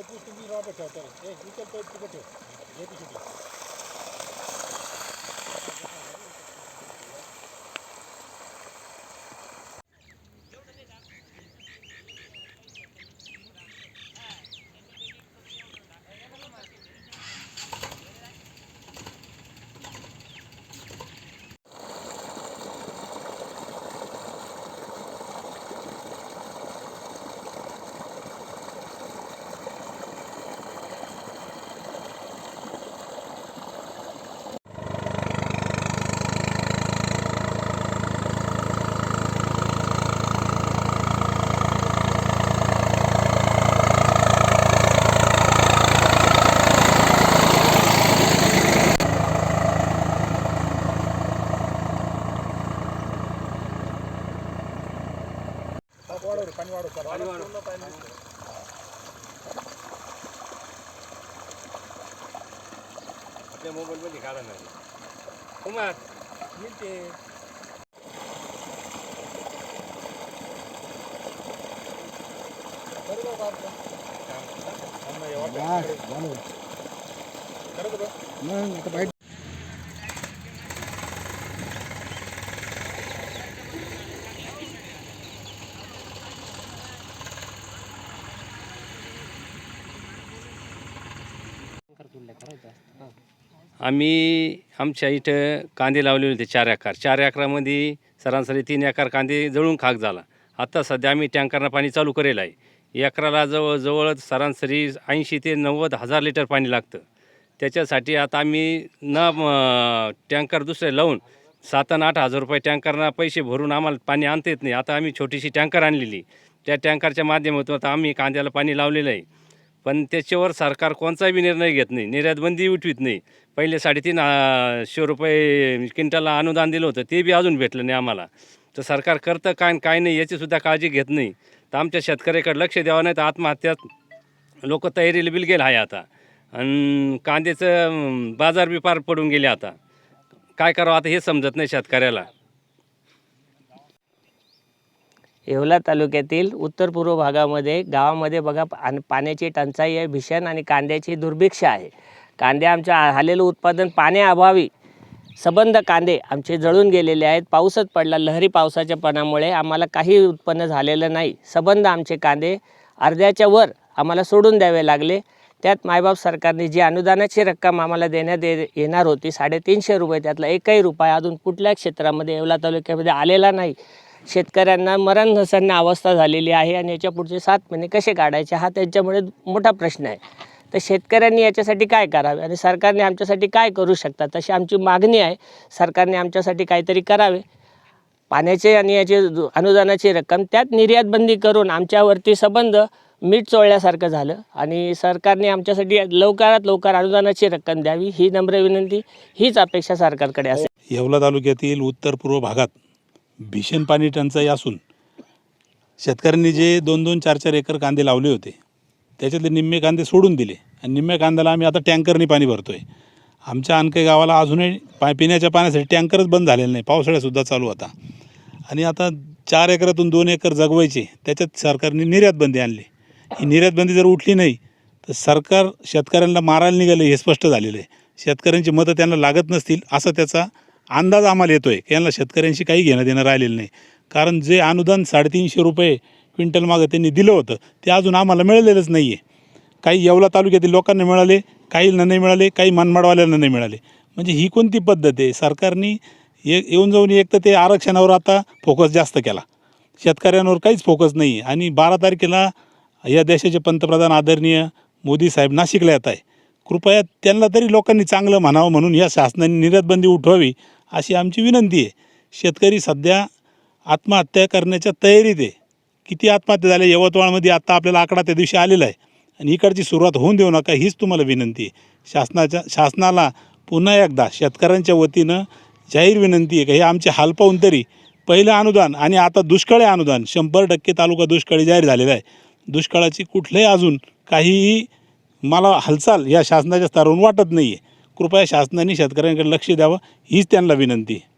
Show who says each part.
Speaker 1: तुम्ही रॉबर्ट ठेवता ए उचल पाईप तिकडे ठेव हे ती पाणी वाढव रे, पाणी वाढव पाणी वाढव पाणी
Speaker 2: आपल्या मोबाईलमध्ये काढा नाही कुमार
Speaker 1: येईल ते बरोबर का आपलं? थांब ना, हे वाटतं. करत बघ.
Speaker 2: आम्ही आमच्या इथं कांदे लावलेले होते चार एकर. चार एकरामध्ये सरासरी तीन एकर कांदे जळून खाक झाला. आता सध्या आम्ही टँकरनं पाणी चालू करेल आहे. एकराला जवळजवळ सरासरी ऐंशी ते नव्वद हजार लिटर पाणी लागतं. त्याच्यासाठी आता आम्ही न टँकर दुसरे लावून सात आणि आठ हजार रुपये टँकरना पैसे भरून आम्हाला पाणी आणता येत नाही. आता आम्ही छोटीशी टँकर आणलेली. त्या टँकरच्या माध्यमातून आता आम्ही कांद्याला पाणी लावलेलं आहे. पण त्याच्यावर सरकार कोणताही निर्णय घेत नाही. निर्यातबंदी उठवीत नाही. पहिले साडेतीन शे रुपये क्विंटलला अनुदान दिलं होतं ते बी अजून भेटलं नाही आम्हाला. तर सरकार करतं काय काय नाही याचीसुद्धा काळजी घेत नाही. तर आमच्या शेतकऱ्याकडे लक्ष द्यावं नाही तर आत्महत्यात लोक तयारीला बिल गेलं आहे आता. आणि कांद्याचं बाजार बी पार पडून गेले आता. काय करावं आता हे समजत नाही शेतकऱ्याला.
Speaker 3: येवला तालुक्यातील उत्तर पूर्व भागामध्ये गावामध्ये बघा आणि पाण्याची टंचाई आहे भीषण आणि कांद्याची दुर्भिक्ष आहे. कांदे आमच्या आलेलं उत्पादन पाण्याअभावी. सबंध कांदे आमचे जळून गेलेले आहेत. पाऊसच पडला लहरी पावसाच्या पणामुळे आम्हाला काही उत्पन्न झालेलं नाही. सबंध आमचे कांदे अर्ध्याच्या वर आम्हाला सोडून द्यावे लागले. त्यात मायबाप सरकारने जी अनुदानाची रक्कम आम्हाला देण्यात दे येणार होती साडेतीनशे रुपये त्यातला एकही रुपया अजून कुठल्या क्षेत्रामध्ये येवला तालुक्यामध्ये आलेला नाही. शेतकऱ्यांना मरण नसण्य अवस्था झालेली आहे आणि याच्या पुढचे सात महिने कसे काढायचे हा त्यांच्यामुळे मोठा प्रश्न आहे. तर शेतकऱ्यांनी याच्यासाठी काय करावे आणि सरकारने आमच्यासाठी काय करू शकतात तशी आमची मागणी आहे. सरकारने आमच्यासाठी काहीतरी करावे. पाण्याचे आणि याचे अनुदानाची रक्कम त्यात निर्यातबंदी करून आमच्यावरती संबंध मीठ चोळल्यासारखं झालं आणि सरकारने आमच्यासाठी लवकरात लवकर अनुदानाची रक्कम द्यावी ही नम्र विनंती हीच अपेक्षा सरकारकडे असेल.
Speaker 4: येवला तालुक्यातील उत्तर पूर्व भागात भीषण पाणी टंचाई असून शेतकऱ्यांनी जे दोन दोन चार चार एकर कांदे लावले होते त्याच्यातले निम्मे कांदे सोडून दिले. आणि निम्म्या कांद्याला आम्ही आता टँकरने पाणी भरतो आहे आमच्या आणखी गावाला अजूनही पा पिण्याच्या पाण्यासाठी टँकरच बंद झालेला नाही. पावसाळ्यासुद्धा चालू होता. आणि आता चार एकरातून दोन एकर जगवायचे त्याच्यात सरकारने निर्यातबंदी आणली. ही निर्यातबंदी जर उठली नाही तर सरकार शेतकऱ्यांना मारायला निघालं हे स्पष्ट झालेलं आहे. शेतकऱ्यांची मतं त्यांना लागत नसतील असा त्याचा अंदाज आम्हाला येतो आहे की यांना शेतकऱ्यांशी काही घेणं देणं राहिलेलं नाही. कारण जे अनुदान साडेतीनशे रुपये क्विंटल मागं त्यांनी दिलं होतं ते अजून आम्हाला मिळालेलंच नाही आहे काही येवला तालुक्यातील लोकांना मिळाले काहींना नाही मिळाले काही मनमाडवाल्यांना नाही मिळाले. म्हणजे ही कोणती पद्धत आहे? सरकारने ये येऊन जाऊन एक तर ते आरक्षणावर आता फोकस जास्त केला. शेतकऱ्यांवर काहीच फोकस नाही. आहे आणि बारा तारखेला या देशाचे पंतप्रधान आदरणीय मोदी साहेब नाशिकला येत आहे. कृपया त्यांना तरी लोकांनी चांगलं म्हणावं म्हणून या शासनाने निर्यातबंदी उठवावी अशी आमची विनंती आहे. शेतकरी सध्या आत्महत्या करण्याच्या तयारीत आहे. किती आत्महत्या झाल्या यवतमाळमध्ये आत्ता आपल्याला आकडा त्या दिवशी आलेला आहे. आणि इकडची सुरुवात होऊन देऊ नका हीच तुम्हाला विनंती आहे. शासनाच्या शासनाला पुन्हा एकदा शेतकऱ्यांच्या वतीनं जाहीर विनंती आहे का हे आमचे हाल पाहून तरी पहिलं अनुदान आणि आता दुष्काळी अनुदान शंभर टक्के तालुका दुष्काळी जाहीर झालेला आहे. दुष्काळाची कुठलंही अजून काहीही मला हालचाल या शासनाच्या स्तरावरून वाटत नाही आहे कृपया शासनाने शेतकऱ्यांकडे लक्ष द्यावं हीच त्यांना विनंती आहे.